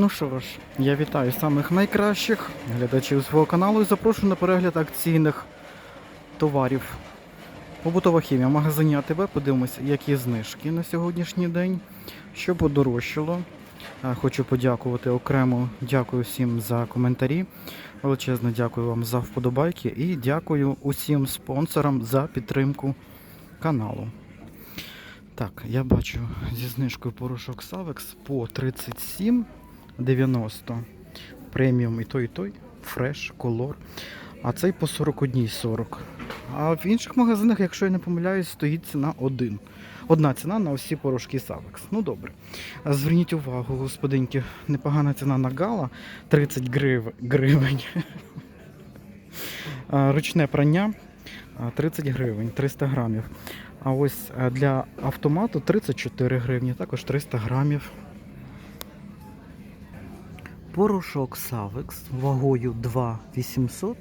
Ну що ж, я вітаю самих найкращих глядачів свого каналу і запрошую на перегляд акційних товарів. Побутова хімія в магазині АТБ. Подивимося, які знижки на сьогоднішній день, що подорожчало. Е, Хочу подякувати окремо. Дякую всім за коментарі. Величезне дякую вам за вподобайки і дякую усім спонсорам за підтримку каналу. Так, я бачу зі знижкою порошок Савекс по 37,90. Преміум і той, і той. Фреш, колор. А цей по 41,40. А в інших магазинах, якщо я не помиляюсь, стоїть ціна 1. Одна ціна на всі порошки Савекс. Ну добре. Зверніть увагу, господинки, непогана ціна на гала 30 грив... гривень. Ручне прання 30 гривень, 300 грамів. А ось для автомату 34 гривні, також 300 грамів. Порошок Савекс вагою 2,800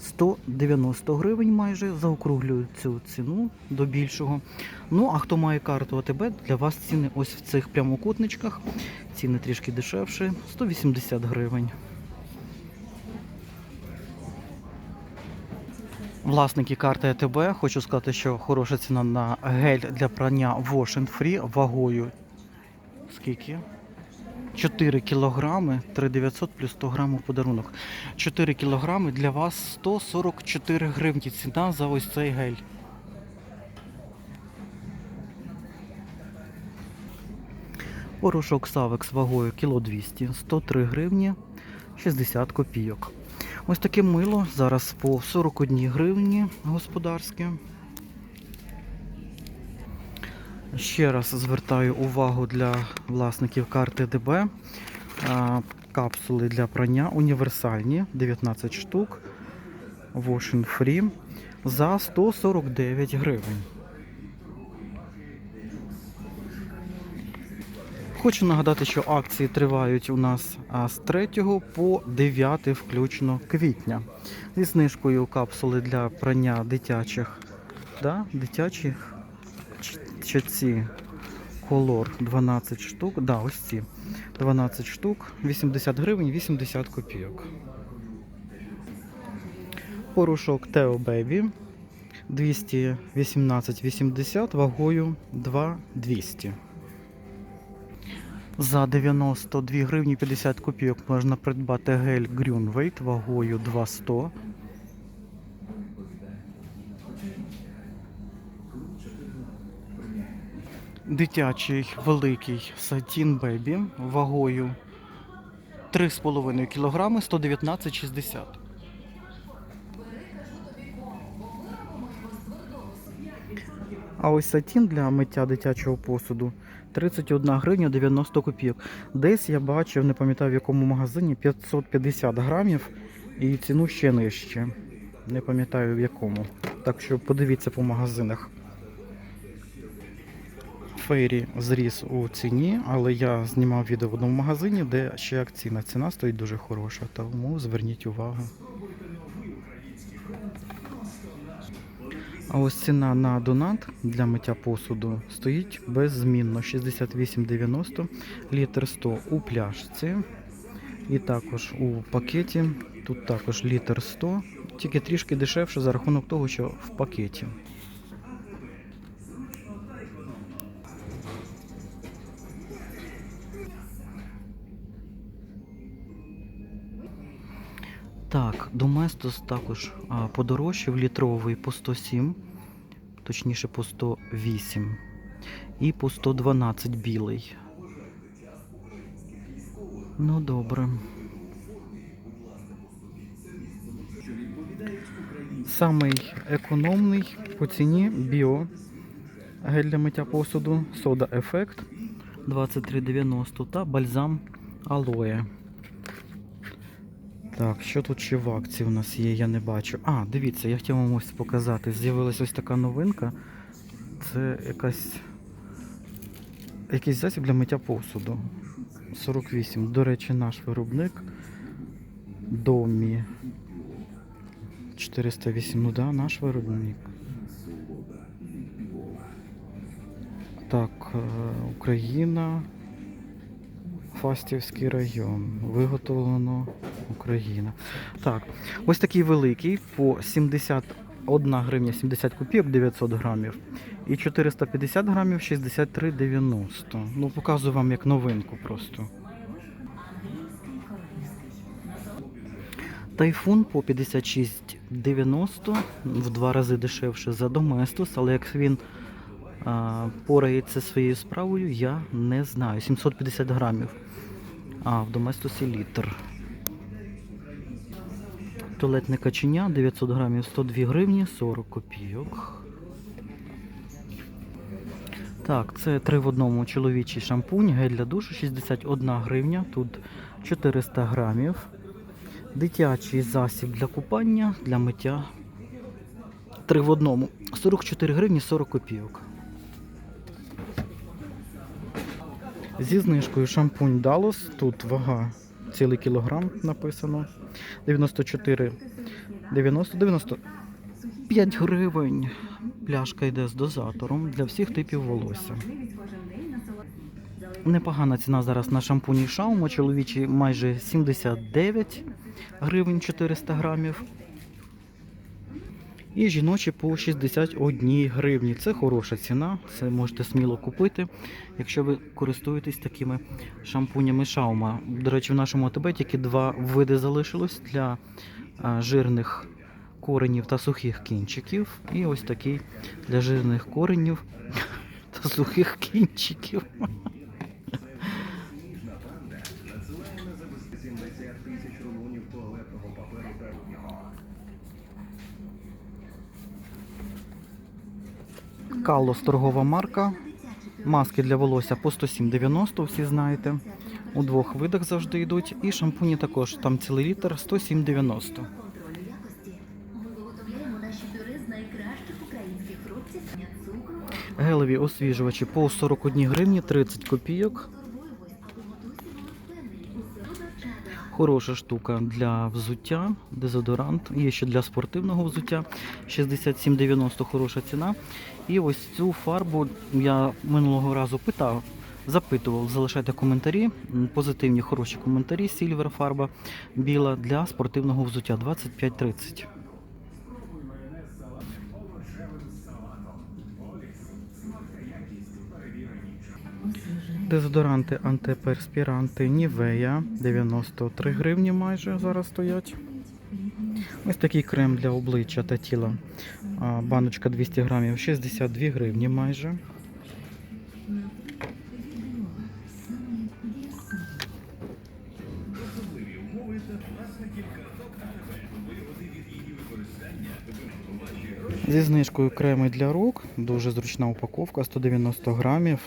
190 гривень майже заокруглюю цю ціну до більшого. Ну, а хто має карту АТБ, для вас ціни ось в цих прямокутничках. Ціни трішки дешевші 180 гривень. Власники карти АТБ, хочу сказати, що хороша ціна на гель для прання Wash and Free вагою. Скільки? 4 кілограми, 3900 плюс 100 грамів подарунок. 4 кілограми для вас 144 гривні ціна за ось цей гель. Порошок Савекс вагою кіло 200, 103 гривні 60 копійок. Ось таке мило зараз по 41 гривні господарське. Ще раз звертаю увагу для власників карти ДБ. Капсули для прання універсальні 19 штук. Wash and Free за 149 гривень. Хочу нагадати, що акції тривають у нас з 3 по 9 включно квітня. Зі знижкою капсули для прання дитячих, да? дитячих ч- ці колор 12 штук. Да, ось ці 12 штук, 80 гривень, 80 копійок. Порошок Teo Baby 218,80 вагою 2,200. За 92 гривні 50 копійок можна придбати гель Grünweight вагою 2,100. Дитячий великий Satin Baby вагою 3,5 кг 119,60. А ось сатін для миття дитячого посуду 31 гривня 90 копійок. Десь я бачив, не пам'ятаю в якому магазині 550 грамів і ціну ще нижче. Не пам'ятаю в якому. Так що подивіться по магазинах. Фейрі зріс у ціні, але я знімав відео в одному магазині, де ще акційна ціна стоїть дуже хороша, тому зверніть увагу. А ось ціна на донат для миття посуду стоїть беззмінно 68,90 літр 100 у пляшці. І також у пакеті. Тут також літр 100, тільки трішки дешевше за рахунок того, що в пакеті. Так, Доместос також подорожчав літровий по 107, точніше по 108 і по 112 білий. Ну добре. Самий економний по ціні біо гель для миття посуду, сода ефект 23,90 та бальзам алоє. Так, що тут ще в акції у нас є, я не бачу. А, дивіться, я хотів вам ось показати. З'явилась ось така новинка. Це якась якийсь засіб для миття посуду. 48. До речі, наш виробник. Домі. 408. Ну да, наш виробник. Так, е, Україна. Фастівський район. Виготовлено Україна. Так, ось такий великий по 71 гривня 70 копійок 900 грамів. І 450 грамів 63,90. Ну, показую вам як новинку просто. Тайфун по 56,90 в два рази дешевше за Доместос, але як він порається своєю справою, я не знаю. 750 грамів. А, в Доместосі літр. Туалетне каченя 900 грамів 102 гривні 40 копійок. Так, це три в одному чоловічий шампунь, гель для душу 61 гривня, тут 400 грамів. Дитячий засіб для купання, для миття. Три в одному. 44 гривні 40 копійок. Зі знижкою шампунь Далос. Тут вага цілий кілограм написано. 94 90 95 гривень. Пляшка йде з дозатором для всіх типів волосся. Непогана ціна зараз на шампуні Шаума. Чоловічий майже 79 гривень 400 грамів. І жіночі по 61 гривні. Це хороша ціна, це можете сміло купити, якщо ви користуєтесь такими шампунями Шаума. До речі, в нашому АТБ тільки два види залишилось для жирних коренів та сухих кінчиків. І ось такий для жирних коренів та сухих кінчиків. Каллос торгова марка. Маски для волосся по 107,90, всі знаєте. У двох видах завжди йдуть. І шампуні також, там цілий літр 107,90. контролю якості. Ми виготовляємо наші пюре з найкращих українських фруктів, цукру, Гелеві освіжувачі по 41 гривні 30 копійок. Хороша штука для взуття, дезодорант. Є ще для спортивного взуття. 67,90 хороша ціна. І ось цю фарбу я минулого разу питав, запитував, залишайте коментарі. Позитивні, хороші коментарі. Сільвер фарба біла для спортивного взуття 25-30. Дезодоранти, антиперспіранти, Нівея 93 гривні майже зараз стоять. Ось такий крем для обличчя та тіла. Баночка 200 грамів 62 гривні майже. Зі знижкою креми для рук. Дуже зручна упаковка 190 грамів.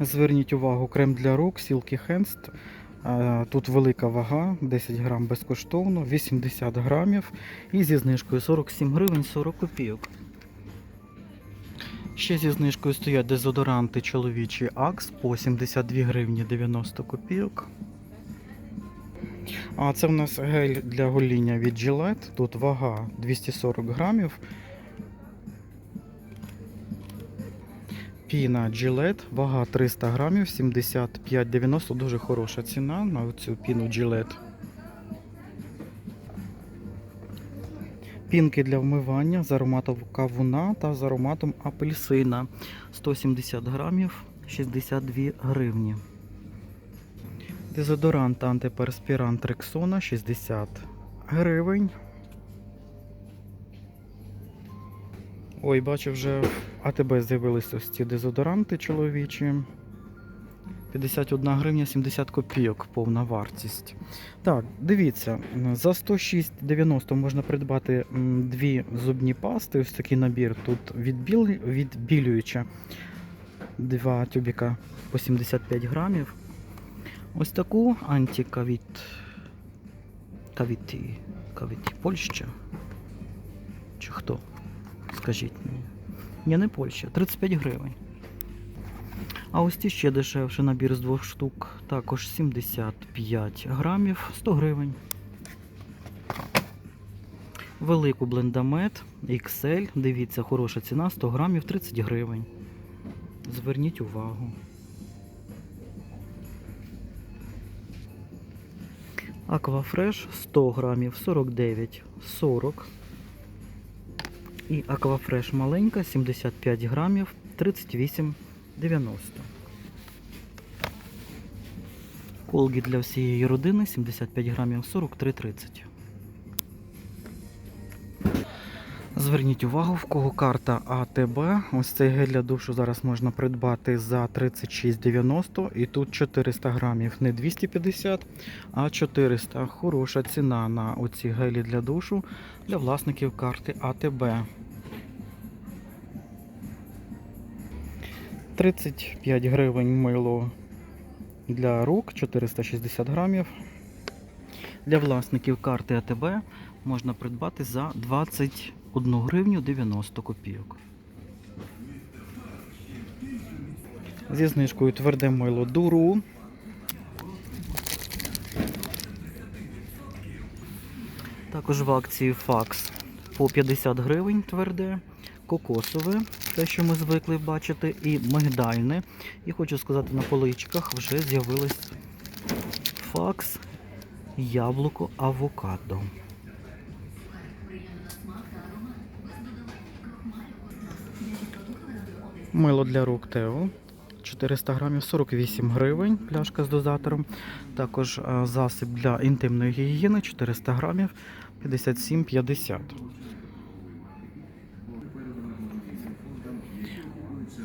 Зверніть увагу, крем для рук, Silky Hands. Е, Тут велика вага, 10 грам безкоштовно, 80 грамів і зі знижкою 47 гривень 40 копійок. Ще зі знижкою стоять дезодоранти чоловічі Axe по 72 гривні 90 копійок. А це в нас гель для гоління від Gillette. Тут вага 240 грамів. Піна Gillette, вага 300 грамів, 75,90, дуже хороша ціна на цю піну Gillette. Пінки для вмивання з ароматом кавуна та з ароматом апельсина. 170 грамів, 62 гривні. Дезодорант антиперспірант Рексона 60 гривень. Ой, бачу, вже в АТБ з'явилися ось ці дезодоранти чоловічі. 51 гривня 70 копійок повна вартість. Так, дивіться, за 106,90 можна придбати дві зубні пасти. Ось такий набір. Тут відбіл... відбілююча. Два тюбіка по 75 грамів. Ось таку антикавіт. Кавіті. Кавіті Польща. Чи хто? Скажіть мені. Ні, не Польща, 35 гривень. А ось ті ще дешевше набір з двох штук. Також 75 грамів, 100 гривень. Велику блендамет XL. Дивіться, хороша ціна, 100 грамів, 30 гривень. Зверніть увагу. Аквафреш 100 грамів 49,40. І Аквафреш маленька 75 грамів 38,90. Колгі для всієї родини 75 грамів 43,30. Зверніть увагу, в кого карта АТБ. Ось цей гель для душу зараз можна придбати за 36,90 і тут 400 грамів, не 250, а 400. Хороша ціна на оці гелі для душу для власників карти АТБ. 35 гривень мило для рук, 460 грамів. Для власників карти АТБ можна придбати за 21 гривню 90 копійок. Зі знижкою тверде мило дуру. Також в акції факс по 50 гривень тверде, кокосове, те, що ми звикли бачити, і мигдальне. І хочу сказати, на поличках вже з'явилось факс, яблуко, авокадо. Мило для рук Тео. 400 грамів 48 гривень, пляшка з дозатором. Також е, засіб для інтимної гігієни 400 грамів 57,50.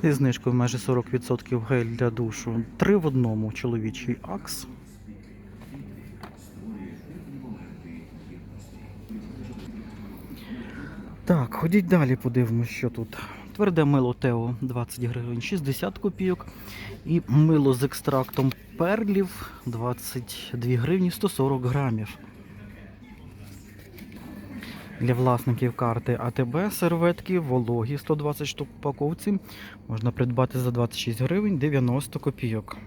Зі знижкою майже 40% гель для душу. Три в одному чоловічий акс. Так, ходіть далі, подивимось, що тут. Тверде мило Тео 20 гривень 60 копійок. І мило з екстрактом перлів 22 гривні 140 грамів. Для власників карти АТБ серветки вологі 120 штук упаковці можна придбати за 26 гривень 90 копійок.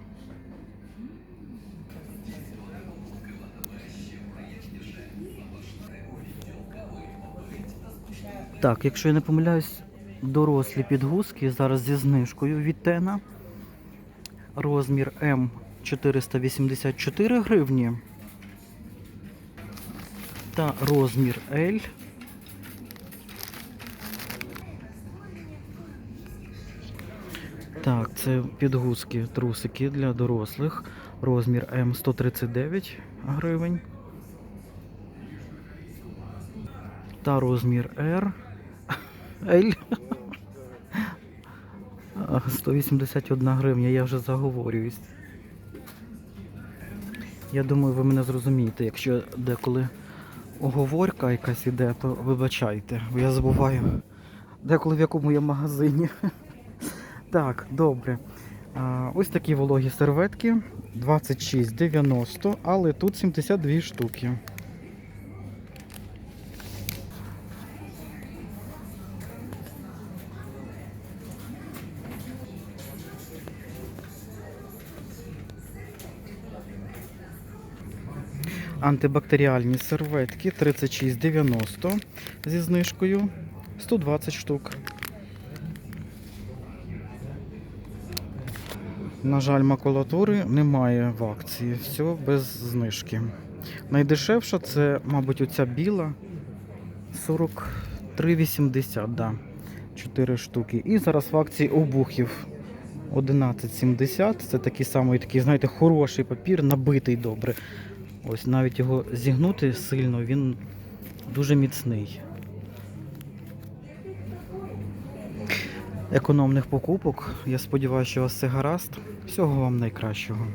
Так, якщо я не помиляюсь, дорослі підгузки зараз зі знижкою від Тена. Розмір М 484 гривні. Та розмір L. Так, це підгузки, трусики для дорослих. Розмір М 139 гривень. Та розмір R. L. 181 гривня, я вже заговорююсь. Я думаю, ви мене зрозумієте, якщо деколи оговорка якась іде, то вибачайте, бо я забуваю деколи в якому я магазині. Так, добре. Ось такі вологі серветки 26,90, але тут 72 штуки. Антибактеріальні серветки 36,90 зі знижкою 120 штук. На жаль, макулатури немає в акції, все без знижки. Найдешевша це, мабуть, оця біла 43,80, да. 4 штуки. І зараз в акції обухів 11,70. Це такий самий, такий, знаєте, хороший папір, набитий добре. Ось навіть його зігнути сильно, він дуже міцний. Економних покупок. Я сподіваюся, що у вас все гаразд. Всього вам найкращого.